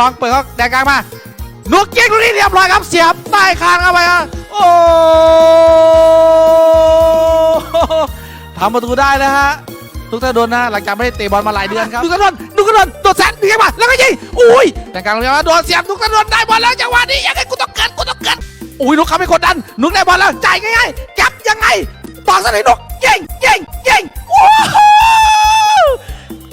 ลองเปิดเขาแดงกลางมานุกยิงลูกนี้เรียบร้อยครับเสียบใต้คางเข้าไปครับโอ้ทำประตูได้แล้วฮะทุกท่านโดนนะหลังจากไม่ได้เตะบอลมาหลายเดือนครับนุกกระโดนนุกกระโดนโดดแซนดึงเข้ามาแล้วก็ยิงอุ้ยแดงกลางเลยมาโดนเสียบนุกกระโดนได้บอลแล้วจังหวะนี้ยังไงกูต้องเกินกูต้องเกินอุ้ยนุกเขาไม่กดดันนุกได้บอลแล้วจ่ายง่ายๆจับยังไงตอกสนิทนุกยิงยิงยิงโอ้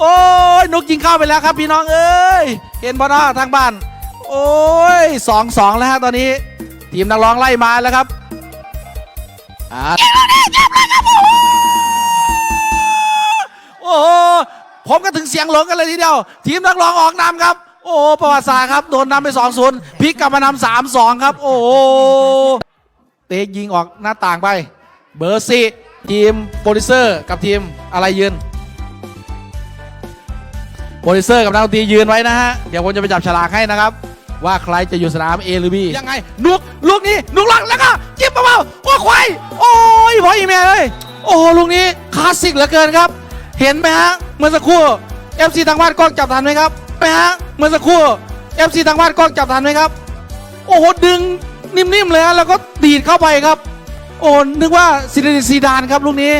โอ้ยนกยิงเข้าไปแล้วครับพี่น้องเอ้ยเห็นบอลทางบ้าน โอ้ยสองสองแล้วฮะตอนนี้ ทีมนักร้องไล่มาแล้วครับอ่าโอ้โหผมก็ถึงเสียงหลงกันเลยทีเดียว ทีมนักร้องออกนำครับ โอ้ประวัติศาสตร์ครับโดนนำไป2 0พลิกกลับมานำสามสองครับ โอ้เตะยิงออกหน้าต่างไป เบอร์สี่ทีมโปรดิวเซอร์กับทีมอะไรยืน โปรดิวเซอร์กับนักดนตรียืนไว้นะฮะ เดี๋ยวผมจะไปจับฉลากให้นะครับ ว่าใครจะอยู่สนาม A หรือ B ยังไง นุกลูกนี้นุกหลังแล้วก็จิ้มเบาๆโอ้ควายโอ้ยพออีเมลเลยโอ้โหลูกนี้คลาสสิกเหลือเกินครับ เห็นไหมฮะเมื่อสักครู่ FC ทางบ้านกล้องจับทันไหมครับไปฮะเมื่อสักครู่ FC ทางบ้านกล้องจับทันไหมครับ โอ้โหดึงนิ่มๆเลยฮะแล้วก็ดีดเข้าไปครับ โอ้นึกว่าซิลินซีดานครับลูกนี้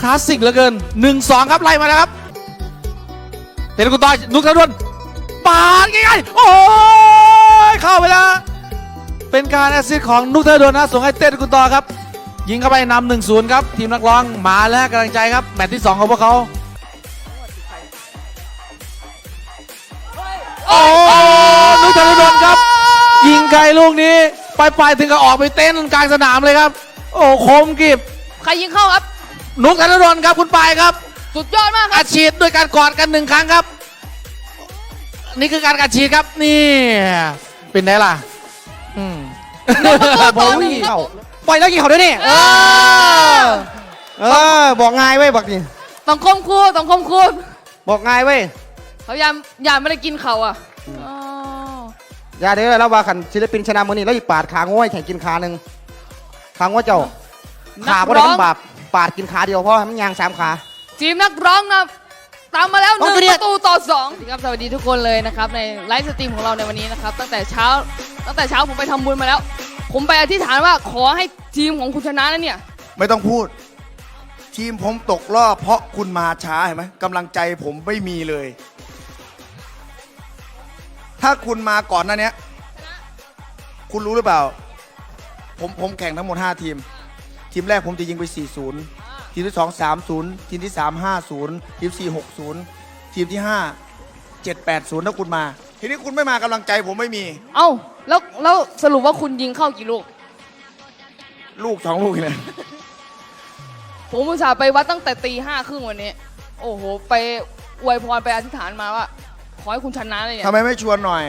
คลาสสิกเหลือเกิน1-2ครับไล่มาแล้วครับ เตะลูกต่อยนุกทะดวนปาดง่ายๆโอ้ยเข้าไปแล้วเป็นการแอสซิสต์ของนุกเทอร์ดวนนะส่งให้เต้นกุนต่อครับ ยิงเข้าไปนำหนึ่งศูนย์ครับ ทีมนักร้องมาแล้วกำลังใจครับ แมตช์ที่2ของพวกเขาโอ้นุกเทอร์ดวนครับ ยิงไกลลูกนี้ไปไปๆถึงกับออกไปเต้นกลางสนามเลยครับ โอ้คมกริบใครยิงเข้าครับนุกเทอร์ดวนครับคุณปายครับ สุดยอดมากคอัรับดฉีดด้วยการกอดกันหนึ่งครั้งครับ นี่คือการอัดฉีดครับนี่เป็นไงล่ะอืมบอลวิ่งเข้าปล่อยแล้วกี่เขาด้วยนี่เออ เออ บอกง่ายเว้ยบอกนี่ต้องคมคูต้องคมคูบอกง่ายเว้ยเขายามยามไม่ได้กินเขาอะอ๋ออย่าเด้อแล้วว่าขันศิลปินชนะมือนี่แล้วอีปาดขาง่วยแข่งกินขาหนึ่งขาง่วยเจ้าขาบ่ได้มันบาปปาดกินขาเดียวเพราะให้มันยางสามขา ทีมนักร้องนะตามมาแล้วหต้องนึ่งเรีปยกระตูต่อสองครับสวัสดีทุกคนเลยนะครับในไลฟ์สตรีมของเราในวันนี้นะครับตั้งแต่เช้าตั้งแต่เช้าผมไปทำบุญมาแล้ว ผมไปอธิษฐานว่าขอให้ทีมของคุณชนะนั่นเนี่ย ไม่ต้องพูด ทีมผมตกรอบเพราะคุณมาช้าเห็นไหมกำลังใจผมไม่มีเลย ถ้าคุณมาก่อนหน้าเนี้ยคุณรู้หรือเปล่า ผมผมแข่งทั้งหมด 5 ทีม ทีมแรกผมจะยิงไป 4-0 ทีมที่2 3-0ทีมที่3 5-0ทีม4 6-0ทีมที่5 7-8-0ถ้าคุณมา ทีนี้คุณไม่มากำลังใจผมไม่มี เอ้าแล้วแล้วสรุปว่าคุณยิงเข้ากี่ลูก ลูกสองลูกเลยผมอุตส่าห์ไปวัดตั้งแต่ตีห้าครึ่งวันนี้ โอ้โห ไปอวยพรไปอธิษฐานมาว่า ขอให้คุณชนะเลยเนี่ยทำไมไม่ชวนหน่อย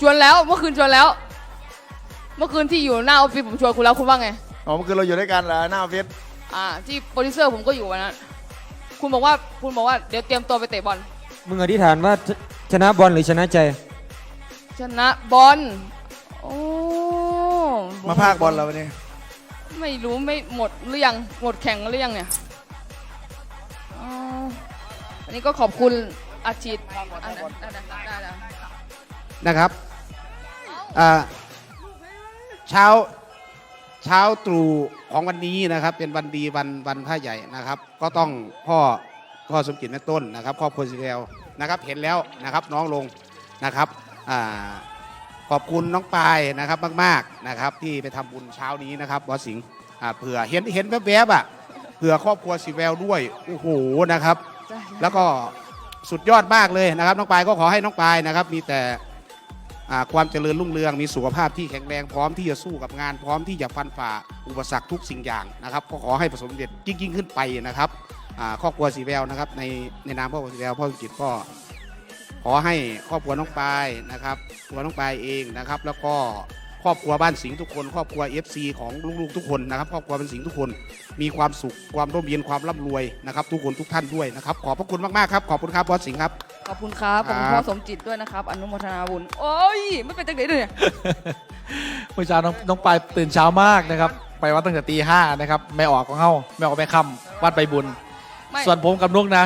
ชวนแล้วเมื่อคืนชวนแล้ว เมื่อคืนที่อยู่หน้าออฟฟิศผมชวนคุณแล้วคุณว่าไง อ๋อเมื่อคืนเราอยู่ด้วยกันเหรอหน้าออฟฟิศ อ่าที่โปรดิวเซอร์ผมก็อยู่วันนั้น คุณบอกว่าคุณบอกว่าเดี๋ยวเตรียมตัวไปเตะบอล มึงอธิษฐานว่าชชนะบอลหรือชนะใจ ชนะบอลโอ้มาภาคบอลเราวันนี้ไม่รู้ไม่หมดหรือยังหมดแข่งหรือยังเนี่ยอ๋ออันนี้ก็ขอบคุณอาชีพอันนั้นอันนั้นได้แล้ว นะครับอ่าเช้า เช้าตรู่ของวันนี้นะครับ เป็นวันดีวันวันพระใหญ่นะครับ ก็ต้องพ่อพ่อสมจิตแม่ต้นนะครับครอบครัวสิเวลนะครับ เห็นแล้วนะครับน้องลงนะครับอ่าขอบคุณน้องปายนะครับมากๆนะครับ ที่ไปทำบุญเช้านี้นะครับบอสสิงห์อ่าเผื่อเห็นเห็นแวบๆอะเผื่อครอบครัวสิแววด้วยโอ้โหนะครับ แล้วก็สุดยอดมากเลยนะครับ น้องปายก็ขอให้น้องปายนะครับ มีแต่อ่า ความเจริญรุ่งเรืองมีสุขภาพที่แข็งแรงพร้อมที่จะสู้กับงาน พร้อมที่จะฟันฝ่าอุปสรรคทุกสิ่งอย่างนะครับก็ขอให้ประสบความสำเร็จยิ่งยิ่งขึ้นไปนะครับครอบครัวสีแววนะครับในในนามพ่อสีแววพ่อสุจิตก็ขอให้ครอบครัวน้องปายนะครับตัวน้องปายเองนะครับ แล้วก็ ครอบครัวบ้านสิงห์ทุกคน ครอบครัว FC ของลูกๆทุกคนนะครับ ครอบครัวบ้านสิงห์ทุกคน มีความสุขความร่มเย็นความร่ำรวยนะครับ ทุกคนทุกท่านด้วยนะครับ ขอบพระคุณมากๆครับ ขอบคุณครับบอสสิงห์ครับ ขอบคุณครับ ขอบคุณครัพ่อบสมจิตด้วยนะครับ อนุโมทนาบุญ โอ้ย ไม่เป็นจังไหนเลยเนี่ย เมื่อเช้าน้องน้องปายตื่นเช้ามากนะครับ ไปวัดตั้งแต่ตีห้านะครับไม่ออกของเขาไม่ออกไม่ค่ำวัดไปบุญ ไม่ ส่วนผมกับนุกนะ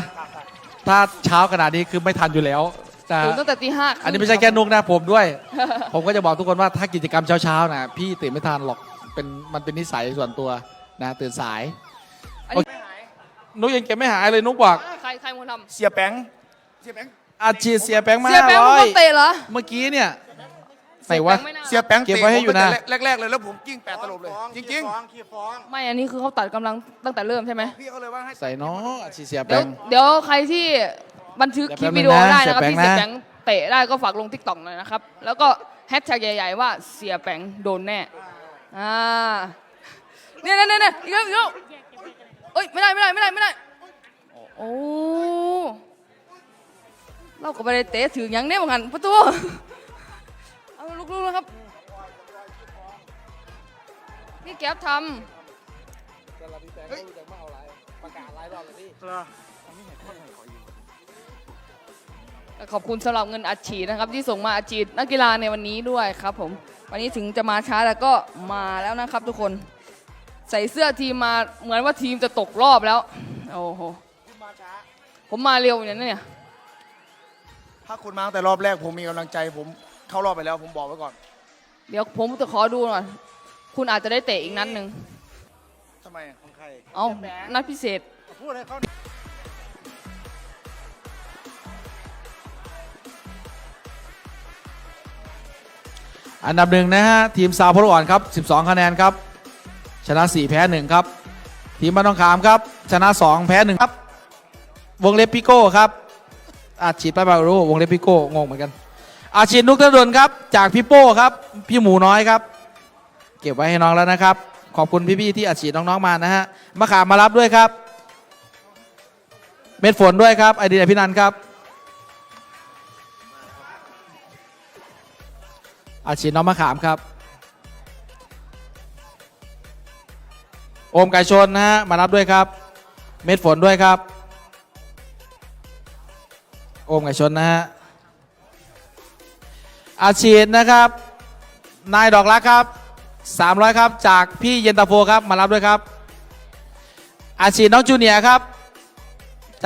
ถ้าเช้าขนาดนี้คือไม่ทันอยู่แล้ว แต่ตื่นตั้งแต่ตีห้าอันนี้ไม่ใช่แค่นุกนะผมด้วย ผมก็จะบอกทุกคนว่าถ้ากิจกรรมเช้าๆนะพี่ตื่นไม่ทันหรอกเป็นมันเป็นนิสัยส่วนตัวนะตื่นสายอันนี้นุกยังเก็บไม่หายเลยนุกบอกใครใครมาทเสียแป้งเสียแป้งอาชีพเสียแป้งำมาเสียแบงค์ร้เป็นอคยนเตะเหรอ เมื่อกี้เนี่ยไหนวะแบงค์ไม่น่าเสียแป้งเก็บไว้ให้อยู่นะ เตผมตั้งแต่แรกๆเลยแล้วผมกิ้งแปดตลบเลย จริงไม่ อันนี้คือเขาตัดกำลังตั้งแต่เริ่มใช่ไหมๆพี่เขาเลยว่าให้ ใส่เนาะอาชีพเสียเดี๋แป้ยวง เดี๋ยวใครที่ บันทึกคลิปเดี๋วิยวดีแป๊บนึงนะโอได้นะครับเสียที่แปงเสียนะแปงเตะได้ก็ฝากลงทิกตอกหน่อยนะครับ แล้วก็แฮชแท็กใหญ่ๆว่าเสียแปงโดนแน่อ่าเนี่ยเนี่ยเนี่ยอีกแล้วอีกแล้วเอ้ยไม่ได้ไม่ได้ไม่ได้ไม่ได้โอ้เราก็ไปได้เตะถึงอย่างเนี้ยเหมือนกันประตูเอาลุกๆนะครับพี่แก๊ปทำ ขอบคุณสำหรับเงินอัดฉีดนะครับ ที่ส่งมาอัดฉีดนักกีฬาในวันนี้ด้วยครับผมวันนี้ถึงจะมาช้าแต่ก็มาแล้วนะครับ ทุกคน ใส่เสื้อทีมมาเหมือนว่าทีมจะตกรอบแล้วโอ้โหผมมาเร็วอย่างนี้เนี่ยถ้าคุณมาตั้งแต่รอบแรกผมมีกำลังใจ ผมเข้ารอบไปแล้ว ผมบอกไว้ก่อน เดี๋ยวผมจะขอดูหน่อยคุณอาจจะได้เตะอีกนัดหนึ่งทำไมอะของใคร เอ้านัดพิเศษ พูดให้เขา อันดับหนึ่งนะฮะทีมซาวพลอ่อนครับ 12 คะแนนครับ ชนะ 4 แพ้ 1 ครับ ทีมบ้านทองขามครับ ชนะ 2 แพ้ 1 ครับ วงเล็บพิโก้ครับ อาชีพไปบารู้วงเล็บพิโก้งงเหมือนกัน อาชีพนุกทะดนครับ จากพี่โป้ครับ พี่หมูน้อยครับ เก็บไว้ให้น้องแล้วนะครับ ขอบคุณพี่ๆที่อาชีพน้องๆมานะฮะมาขามมารับด้วยครับ เม็ดฝนด้วยครับไอเดียพี่นันครับ อาชีน้องมะขามครับ โอมไก่ชนนะฮะ มารับด้วยครับ เม็ดฝนด้วยครับ โอมไก่ชนนะฮะ อาชีนะครับ นายดอกรักครับ 300 ครับ จากพี่เย็นตาโฟครับ มารับด้วยครับ อาชีน้องจูเนียครับ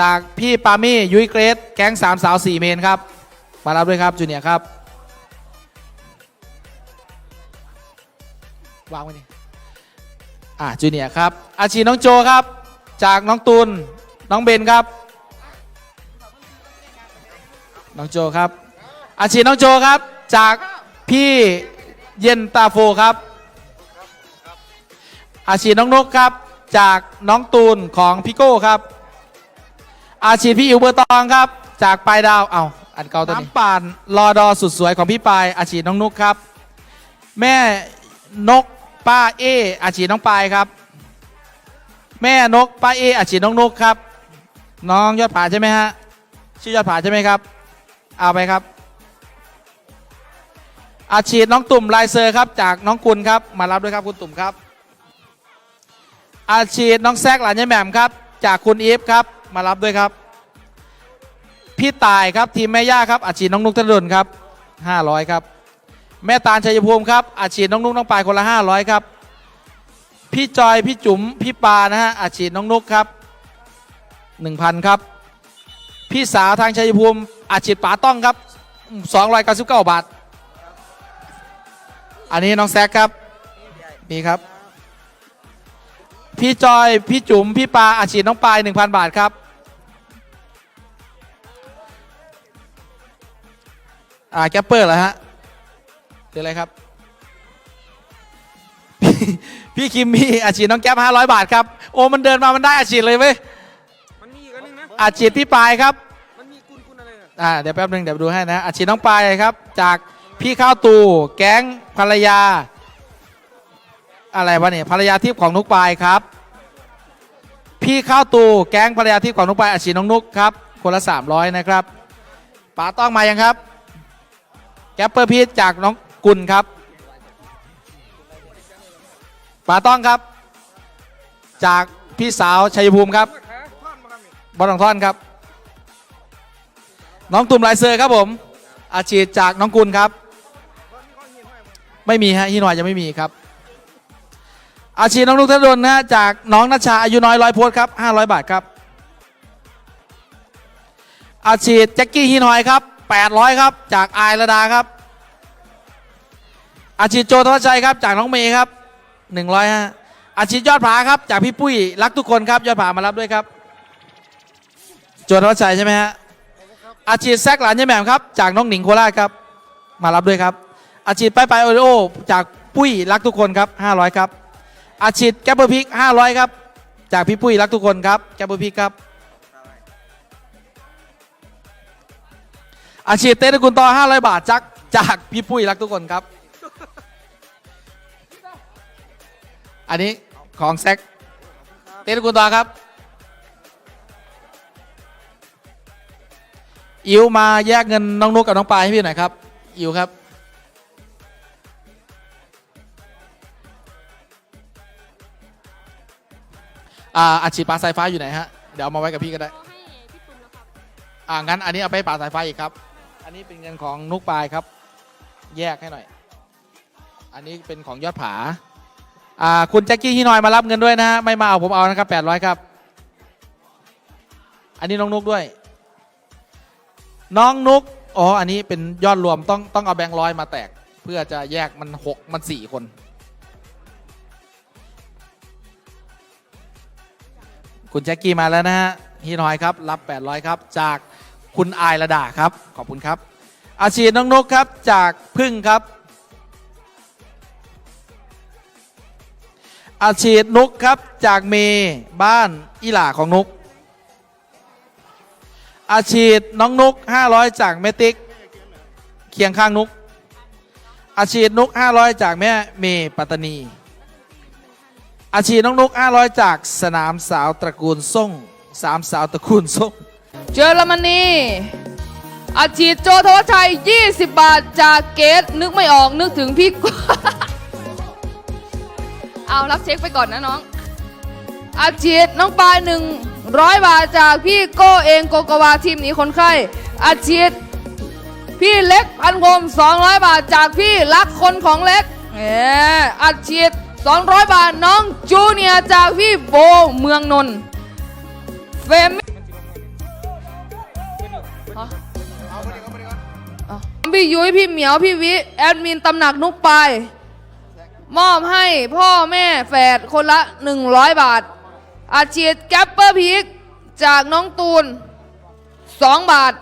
จากพี่ปามี่ยุ้ยเกรดแก๊งสามสาวสี่เมนครับ มารับด้วยครับจูเนียครับ วางไว้นี่อ่าจูเนียร์ครับอาชีพน้องโจครับ จากน้องตูนน้องเบนครับ น้องโจครับ อาชีพน้องโจครับ จากพี่เย็นตาโฟครับ อาชีพน้องนกครับ จากน้องตูนของพี่โก้ครับ อาชีพพี่อิวเบอร์ตองครับ จากปลายดาวเอาอันเก่าตัวนี้น้ำป่านรอดอสุดสวยของพี่ปายอาชีพน้องนุกครับ แม่นก ป้าเออาชีน้องปายครับ แม่นกป้าเออาชีน้องนกครับ น้องยอดผาใช่ไหมฮะชื่อยอดผาใช่ไหมครับเอาไปครับ อาชีน้องตุ่มลายเซอร์ครับจากน้องกุลครับมารับด้วยครับคุณตุ่มครับ อาชีน้องแซกหลานยายแหม่มครับ จากคุณอีฟครับมารับด้วยครับพี่ตายครับทีมแม่ย่าครับอาชีน้องนุกธนดลครับ500ครับ แม่ตาลชัยภูมิครับอาชีพน้องนุกน้องปายคนละ 500 ครับ พี่จอยพี่จุ๋มพี่ปานะฮะอาชีพน้องนุกครับ 1,000 ครับ พี่สาวทางชัยภูมิอาชีพป๋าต้องครับ 299 บาท อันนี้น้องแซกครับมีครับ พี่จอยพี่จุ๋มพี่ปาอาชีพน้องปาย 1,000 บาทครับอ่าแกปเปอร์เหรอฮะ หรืออะไรครับ พี่พี่คิมมี่อาชีพน้องแก๊ป500บาทครับ โอ้มันเดินมามันได้อาชีพเลยเว้ยมันมีอีกอันนึงนะอาชีพพี่ปายครับ มันมีกุนกุนอะไรอะอ่าเดี๋ยวแป๊บหนึงเดี๋ยวดูให้นะอาชีพน้องปายครับ จากพี่ข้าวตูแก๊งภรรยา อะไรวะเนี่ยภรรยาทิพย์ของนุกปายครับ พี่ข้าวตูแก๊งภรรยาทิพย์ของนุกปายอาชีพน้องนุกครับคนละ300นะครับป๋าต้องมายังครับ แกปเปอร์พีทจากน้อง กุลครับป๋าต้องครับ จากพี่สาวชัยภูมิครับบอลทองท่อนครับ น้องตุ่มลายเซอร์ครับผม อาชีพจากน้องกุลครับ ไม่มีฮะฮีนอยยังไม่มีครับ อาชีพน้องลูกธนดลนะจากน้องนัชชาอายุน้อยร้อยโพสครับ500บาทครับ อาชีพแจ็คกี้ฮีนอยครับ800ครับ จากอายระดาครับ อาชีพโจทวัชชัยครับจากน้องเมย์ครับ100ฮะอาชีพยอดผาครับ จากพี่ปุ้ยรักทุกคนครับยอดผามารับด้วยครับ โจทวัชชัยใช่ไหมฮะอาชีพแซกหลานยายแหม่มครับจากน้องหนิงโคราชครับ มารับด้วยครับ อาชีพไปไปโอริโอจากปุ้ยรักทุกคนครับ500ครับอาชีพแกปเปอร์พิก500ครับจากพี่ปุ้ยรักทุกคนครับแกปเปอร์พิกครับอาชีพเต้ตะกุลต่อ500 บาทจากจากพี่ปุ้ยรักทุกคนครับ อันนี้ของแซกเต้ตระกุลต่อครับ อิวมาแยกเงินน้องนุกกับน้องปายให้พี่หน่อยครับ อิวครับอ่าอาชีพปลาสายฟ้าอยู่ไหนฮะ เดี๋ยวเอามาไว้กับพี่ก็ได้ อ่างั้นอันนี้เอาไปให้ป่าสายฟ้าอีกครับ อันนี้เป็นเงินของนุกปลายครับ แยกให้หน่อย อันนี้เป็นของยอดผาอ่าคุณแจ็คกี้ฮินอยมารับเงินด้วยนะฮะไม่มาเอาผมเอานะครับ800ครับ อันนี้น้องนุกด้วย น้องนุกอ๋ออันนี้เป็นยอดรวมต้องต้องเอาแบงค์ร้อยมาแตก เพื่อจะแยกมันหกมันสี่คน คุณแจ็คกี้มาแล้วนะฮะฮีนอยครับรับ 800 ครับ จากคุณอายระดาครับขอบคุณครับ อาชีพน้องนกครับจากพึ่งครับ อาชีพนุกครับจากเมบ้านอีหล่าของนุก อาชีพน้องนุก 500 จากแม่ติ๊กเคียงข้างนุก อาชีพนุก 500 จากแม่เมปัตตานี อาชีพน้องนุก 500 จากสนามสาวตระกูลส่งสามสาวตระกูลส่งเจอรมนีอาชีพโจทวัชชัย 20 บาทจากเกตนึกไม่ออกนึกถึงพี่ เอารับเช็คไปก่อนนะน้องอาชีพน้องปายหนึ่งร้อยบาทจากพี่โก้เองโกโกวาทีมหนีคนไข้อาชีพพี่เล็กพันคม200บาทจากพี่รักคนของเล็กเอออาชีพ200บาทน้องจูเนียร์จากพี่โบเมืองนนท์เฟมพี่ยุ้ยพี่เหมียวพี่วิแอดมินตำหนักนุกปาย มอบให้พ่อแม่แฝดคนละ 100 บาท อาชีพแกปเปอร์พีกจากน้องตูน 2 บาท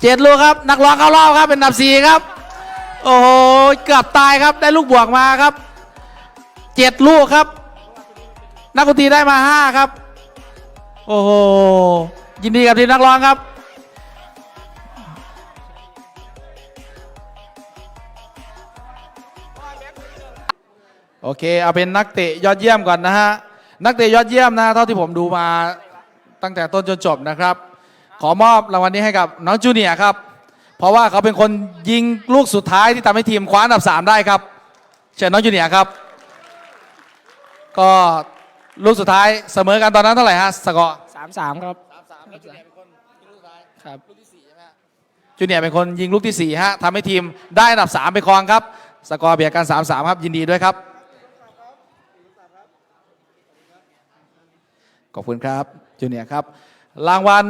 เจ็ดลูกครับ นักร้องเข้ารอบครับเป็นอันดับสี่ครับ โอ้โหเกือบตายครับได้ลูกบวกมาครับเจ็ดลูกครับ นักดนตรีได้มาห้าครับ โอ้โหยินดีกับทีมนักร้องครับ โอเค เอาเป็นนักเตะยอดเยี่ยมก่อนนะฮะ นักเตะยอดเยี่ยมนะเท่าที่ผมดูมาตั้งแต่ต้นจนจบนะครับ ขอมอบรางวัลนี้ให้กับน้องจูเนียร์ครับ เพราะว่าเขาเป็นคนยิงลูกสุดท้ายที่ทำให้ทีมคว้าอันดับ 3 ได้ครับ เชิญน้องจูเนียร์ครับ ก็ลูกสุดท้ายเสมอกันตอนนั้นเท่าไหร่ฮะสกอร์สามสามครับครับจูเนียร์เป็นคนยิงลูกที่4ฮะทำให้ทีมได้อันดับ 3 ไปครองครับ สกอร์เบียดกัน3-3ครับยินดีด้วยครับ ขอบคุณครับจูเนียครับ รางวัล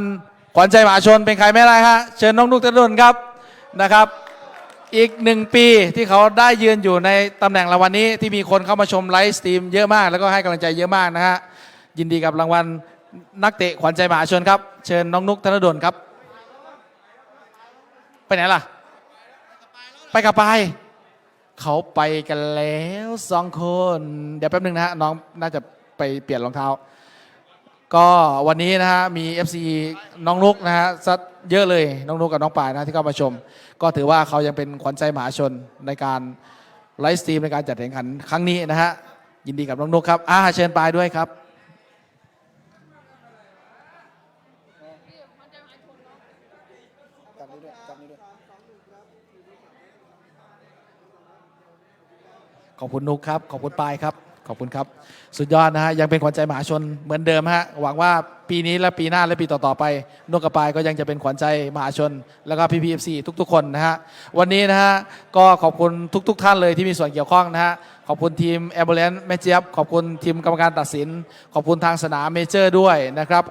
ขวัญใจมหาชนเป็นใครไม่ได้ฮะเชิญน้องนุกตะดุนครับนะครับ อีกหนึ่งปีที่เขาได้ยืนอยู่ในตำแหน่งรางวัลนี้ที่มีคนเข้ามาชมไลฟ์สตรีมเยอะมากแล้วก็ให้กำลังใจเยอะมากนะฮะยินดีกับรางวัลนักเตะขวัญใจมหาชนครับ เชิญน้องนุกธนดลครับ ไปไหนล่ะ ไปกับไปายเขาไปกันแล้วสองคน เดี๋ยวแป๊บนึงนะฮะน้องน่าจะไปเปลี่ยนรองเท้า ก็วันนี้นะฮะมี FC น้องนุกนะฮะซัดเยอะเลยน้องนุกกับน้องปายนะที่เข้ามาชม ก็ถือว่าเขายังเป็นขวัญใจมหาชนในการไลฟ์สตรีมในการจัดแข่งขันครั้งนี้นะฮะยินดีกับน้องนุกครับอ่าเชิญปายด้วยครับ ขอบคุณนุกครับ ขอบคุณปายครับ ขอบคุณครับ สุดยอดนะฮะยังเป็นขวัญใจมหาชนเหมือนเดิมฮะหวังว่าปีนี้และปีหน้าและปีต่อๆไปนกกระปายก็ยังจะเป็นขวัญใจมหาชน แล้วก็พีพีเอฟซีทุกๆ คนนะฮะวันนี้นะฮะก็ขอบคุณทุก ๆ ท่านเลยที่มีส่วนเกี่ยวข้องนะฮะขอบคุณทีมแอมบูเลนแม่เจี๊ยบขอบคุณทีมกรรมการตัดสิน ขอบคุณทางสนามเมเจอร์ด้วยนะครับ